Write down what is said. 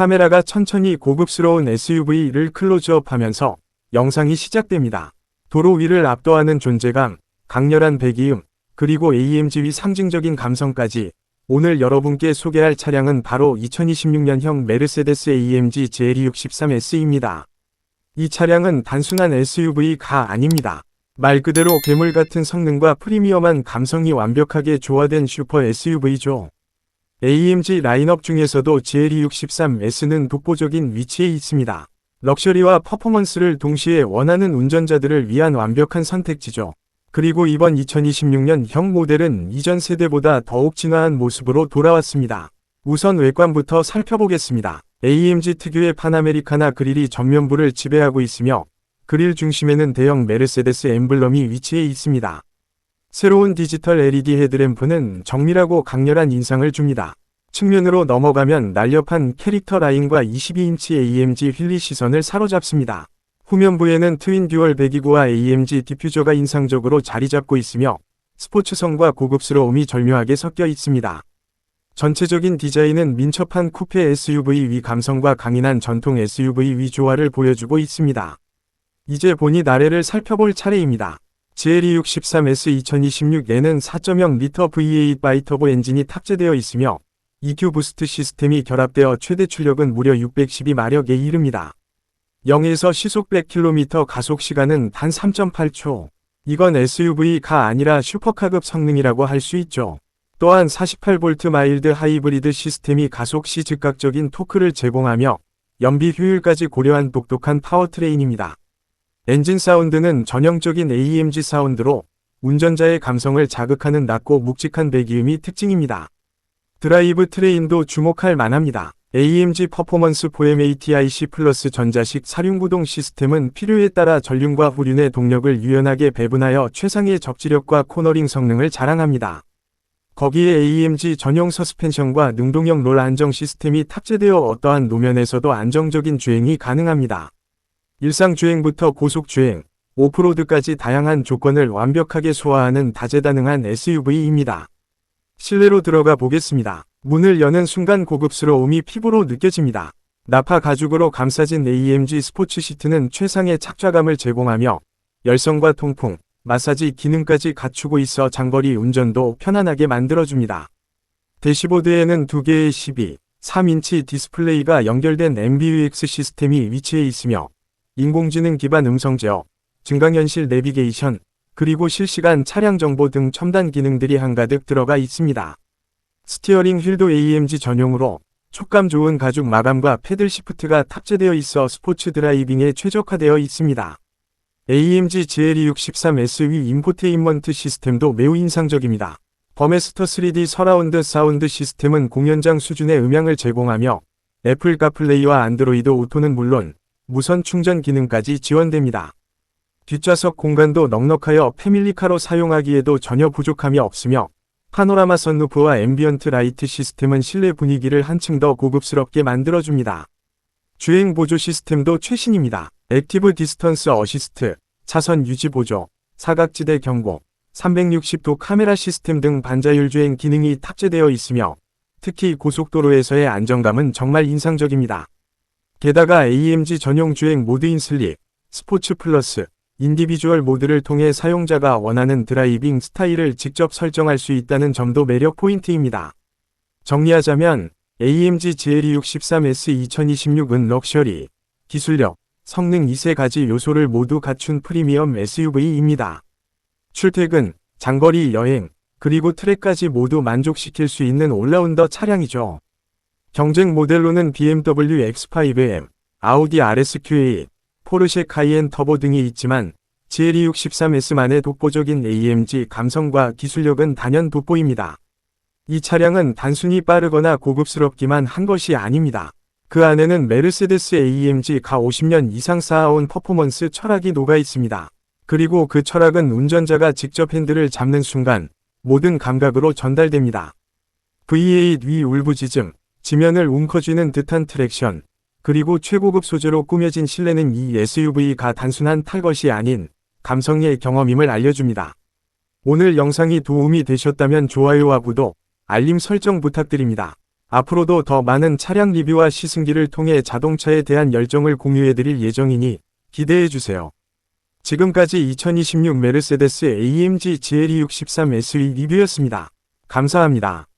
카메라가 천천히 고급스러운 SUV를 클로즈업 하면서 영상이 시작됩니다. 도로 위를 압도하는 존재감, 강렬한 배기음, 그리고 AMG의 상징적인 감성까지 오늘 여러분께 소개할 차량은 바로 2026년형 메르세데스 AMG GLE63S입니다. 이 차량은 단순한 SUV가 아닙니다. 말 그대로 괴물 같은 성능과 프리미엄한 감성이 완벽하게 조화된 슈퍼 SUV죠. AMG 라인업 중에서도 GLE63S는 독보적인 위치에 있습니다. 럭셔리와 퍼포먼스를 동시에 원하는 운전자들을 위한 완벽한 선택지죠. 그리고 이번 2026년 형 모델은 이전 세대보다 더욱 진화한 모습으로 돌아왔습니다. 우선 외관부터 살펴보겠습니다. AMG 특유의 파나메리카나 그릴이 전면부를 지배하고 있으며 그릴 중심에는 대형 메르세데스 엠블럼이 위치해 있습니다. 새로운 디지털 LED 헤드램프는 정밀하고 강렬한 인상을 줍니다. 측면으로 넘어가면 날렵한 캐릭터 라인과 22인치 AMG 휠리 시선을 사로잡습니다. 후면부에는 트윈 듀얼 배기구와 AMG 디퓨저가 인상적으로 자리 잡고 있으며 스포츠성과 고급스러움이 절묘하게 섞여 있습니다. 전체적인 디자인은 민첩한 쿠페 SUV 위 감성과 강인한 전통 SUV 위 조화를 보여주고 있습니다. 이제 본이 나래를 살펴볼 차례입니다. GLE63S 2026에는 4.0L V8 바이터보 엔진이 탑재되어 있으며 EQ 부스트 시스템이 결합되어 최대 출력은 무려 612마력에 이릅니다. 0에서 시속 100km 가속 시간은 단 3.8초. 이건 SUV가 아니라 슈퍼카급 성능이라고 할 수 있죠. 또한 48V 마일드 하이브리드 시스템이 가속 시 즉각적인 토크를 제공하며 연비 효율까지 고려한 똑똑한 파워트레인입니다. 엔진 사운드는 전형적인 AMG 사운드로 운전자의 감성을 자극하는 낮고 묵직한 배기음이 특징입니다. 드라이브 트레인도 주목할 만합니다. AMG 퍼포먼스 4M ATIC 플러스 전자식 사륜구동 시스템은 필요에 따라 전륜과 후륜의 동력을 유연하게 배분하여 최상의 적지력과 코너링 성능을 자랑합니다. 거기에 AMG 전용 서스펜션과 능동형 롤 안정 시스템이 탑재되어 어떠한 노면에서도 안정적인 주행이 가능합니다. 일상 주행부터 고속 주행, 오프로드까지 다양한 조건을 완벽하게 소화하는 다재다능한 SUV입니다. 실내로 들어가 보겠습니다. 문을 여는 순간 고급스러움이 피부로 느껴집니다. 나파 가죽으로 감싸진 AMG 스포츠 시트는 최상의 착좌감을 제공하며 열성과 통풍, 마사지 기능까지 갖추고 있어 장거리 운전도 편안하게 만들어줍니다. 대시보드에는 두 개의 12, 3인치 디스플레이가 연결된 MBUX 시스템이 위치해 있으며 인공지능 기반 음성 제어, 증강현실 내비게이션, 그리고 실시간 차량 정보 등 첨단 기능들이 한가득 들어가 있습니다. 스티어링 휠도 AMG 전용으로 촉감 좋은 가죽 마감과 패들 시프트가 탑재되어 있어 스포츠 드라이빙에 최적화되어 있습니다. AMG GLE63SV 인포테인먼트 시스템도 매우 인상적입니다. 버메스터 3D 서라운드 사운드 시스템은 공연장 수준의 음향을 제공하며 애플 카플레이와 안드로이드 오토는 물론 무선 충전 기능까지 지원됩니다. 뒷좌석 공간도 넉넉하여 패밀리카로 사용하기에도 전혀 부족함이 없으며 파노라마 선루프와 앰비언트 라이트 시스템은 실내 분위기를 한층 더 고급스럽게 만들어줍니다. 주행 보조 시스템도 최신입니다. 액티브 디스턴스 어시스트, 차선 유지 보조, 사각지대 경고, 360도 카메라 시스템 등 반자율 주행 기능이 탑재되어 있으며 특히 고속도로에서의 안정감은 정말 인상적입니다. 게다가 AMG 전용 주행 모드인 슬립, 스포츠 플러스, 인디비주얼 모드를 통해 사용자가 원하는 드라이빙 스타일을 직접 설정할 수 있다는 점도 매력 포인트입니다. 정리하자면 AMG GLE63S 2026은 럭셔리, 기술력, 성능 이세 가지 요소를 모두 갖춘 프리미엄 SUV입니다. 출퇴근, 장거리 여행, 그리고 트랙까지 모두 만족시킬 수 있는 올라운더 차량이죠. 경쟁 모델로는 BMW X5M, 아우디 RSQ8, 포르쉐 카이엔 터보 등이 있지만 GLE63S만의 독보적인 AMG 감성과 기술력은 단연 돋보입니다. 이 차량은 단순히 빠르거나 고급스럽기만 한 것이 아닙니다. 그 안에는 메르세데스 AMG가 50년 이상 쌓아온 퍼포먼스 철학이 녹아 있습니다. 그리고 그 철학은 운전자가 직접 핸들을 잡는 순간 모든 감각으로 전달됩니다. V8 위 울부짖음, 지면을 웅커쥐는 듯한 트랙션, 그리고 최고급 소재로 꾸며진 실내는 이 SUV가 단순한 탈 것이 아닌 감성의 경험임을 알려줍니다. 오늘 영상이 도움이 되셨다면 좋아요와 구독, 알림 설정 부탁드립니다. 앞으로도 더 많은 차량 리뷰와 시승기를 통해 자동차에 대한 열정을 공유해드릴 예정이니 기대해주세요. 지금까지 2026 메르세데스 AMG GLE 63 SE 리뷰였습니다. 감사합니다.